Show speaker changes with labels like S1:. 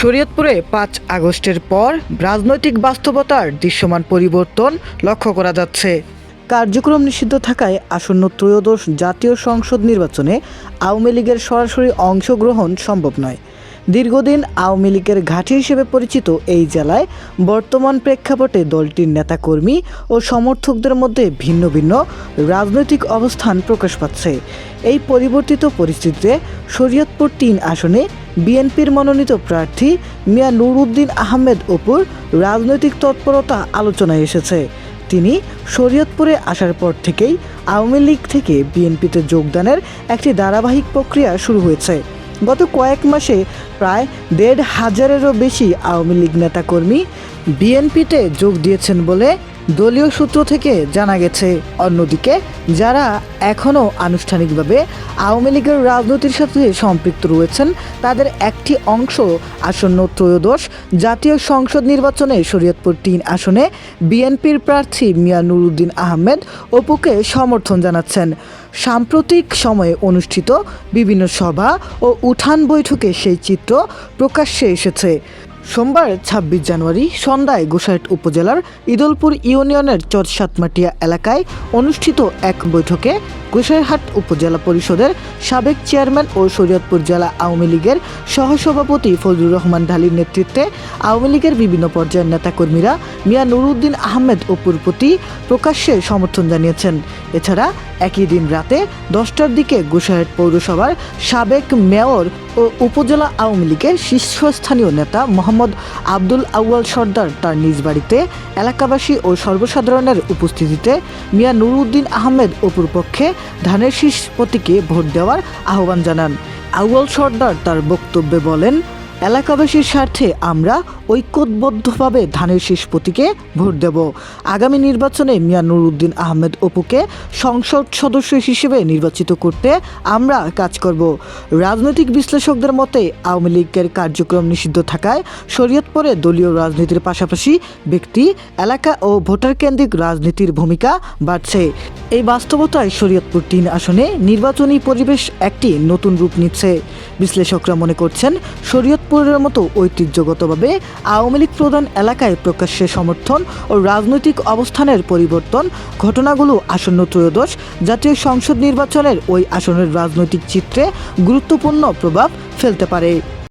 S1: শরীয়তপুরে পাঁচ আগস্টের পর রাজনৈতিক বাস্তবতার দৃশ্যমান পরিবর্তন লক্ষ্য করা যাচ্ছে। কার্যক্রম নিষিদ্ধ থাকায় আসন্ন ত্রয়োদশ জাতীয় সংসদ নির্বাচনে আওয়ামী লীগের সরাসরি অংশগ্রহণ সম্ভব নয়। দীর্ঘদিন আওয়ামী লীগের ঘাঁটি হিসেবে পরিচিত এই জেলায় বর্তমান প্রেক্ষাপটে দলটির নেতাকর্মী ও সমর্থকদের মধ্যে ভিন্ন ভিন্ন রাজনৈতিক অবস্থান প্রকাশ পাচ্ছে। এই পরিবর্তিত পরিস্থিতিতে শরীয়তপুর তিন আসনে বিএনপির মনোনীত প্রার্থী মিয়া নুরউদ্দিন আহমেদ অপুর রাজনৈতিক তৎপরতা আলোচনায় এসেছে। তিনি শরীয়তপুরে আসার পর থেকেই আওয়ামী লীগ থেকে বিএনপিতে যোগদানের একটি ধারাবাহিক প্রক্রিয়া শুরু হয়েছে। গত কয়েক মাসে প্রায় দেড় হাজারেরও বেশি আওয়ামী লীগ নেতাকর্মী বিএনপিতে যোগ দিয়েছেন বলে দলীয় সূত্র থেকে জানা গেছে, অন্যদিকে যারা এখনও আনুষ্ঠানিকভাবে আওয়ামী লীগের রাজনীতির সাথে সম্পৃক্ত রয়েছেন, তাদের একটি অংশ আসন্ন ত্রয়োদশ জাতীয় সংসদ নির্বাচনে শরীয়তপুর তিন আসনে বিএনপির প্রার্থী মিয়া নুরুদ্দিন আহমেদ অপুকে সমর্থন জানাচ্ছেন। সাম্প্রতিক সময়ে অনুষ্ঠিত বিভিন্ন সভা ও উঠান বৈঠকে সেই চিত্র প্রকাশ্যে এসেছে। সোমবার, ছাব্বিশ জানুয়ারি, সন্ধ্যায় গোসাইট উপজেলার ইদলপুর ইউনিয়নের চরসাতমাটিয়া এলাকায় অনুষ্ঠিত এক বৈঠকে গোসাইহাট উপজেলা পরিষদের সাবেক চেয়ারম্যান ও শরীয়তপুর জেলা আওয়ামী লীগের সহসভাপতি ফজলুর রহমান ঢালির নেতৃত্বে আওয়ামী লীগের বিভিন্ন পর্যায়ের নেতাকর্মীরা মিয়া নুরুদ্দিন আহমেদ অপুর প্রতি প্রকাশ্যে সমর্থন জানিয়েছেন। এছাড়া একই দিন রাতে দশটার দিকে গোসাইহাট পৌরসভার সাবেক মেয়র উপজেলা আওয়ামী লীগের শীর্ষস্থানীয় নেতা মোহাম্মদ আব্দুল আউয়াল সর্দার তার নিজ বাড়িতে এলাকাবাসী ও সর্বসাধারণের উপস্থিতিতে মিয়া নুরুদ্দিন আহমেদ অপুর পক্ষে ধানের শীষ প্রতীকে ভোট দেওয়ার আহ্বান জানান। আউয়াল সর্দার তার বক্তব্যে বলেন, এলাকাবাসীর স্বার্থে আমরা ঐক্যবদ্ধভাবে ধানের শীষ প্রতীকে ভোট দেব। আগামী নির্বাচনে মিয়া নুরুদ্দিন আহমেদ অপুকে সংসদ সদস্য হিসেবে নির্বাচিত করতে আমরা কাজ করব। রাজনৈতিক বিশ্লেষকদের মতে, আওয়ামী লীগের কার্যক্রম নিষিদ্ধ থাকায় শরীয়তপুরে দলীয় রাজনীতির পাশাপাশি ব্যক্তি, এলাকা ও ভোটার কেন্দ্রিক রাজনীতির ভূমিকা বাড়ছে। এই বাস্তবতায় শরীয়তপুর তিন আসনে নির্বাচনী পরিবেশ একটি নতুন রূপ নিচ্ছে। বিশ্লেষকরা মনে করছেন, শরীয়তপুরের মতো ঐতিহ্যগতভাবে আওয়ামী লীগ প্রধান এলাকায় প্রকাশ্যে সমর্থন ও রাজনৈতিক অবস্থানের পরিবর্তন, ঘটনাগুলো আসন্ন ত্রয়োদশ, জাতীয় সংসদ নির্বাচনের ওই আসনের রাজনৈতিক চিত্রে গুরুত্বপূর্ণ প্রভাব ফেলতে পারে।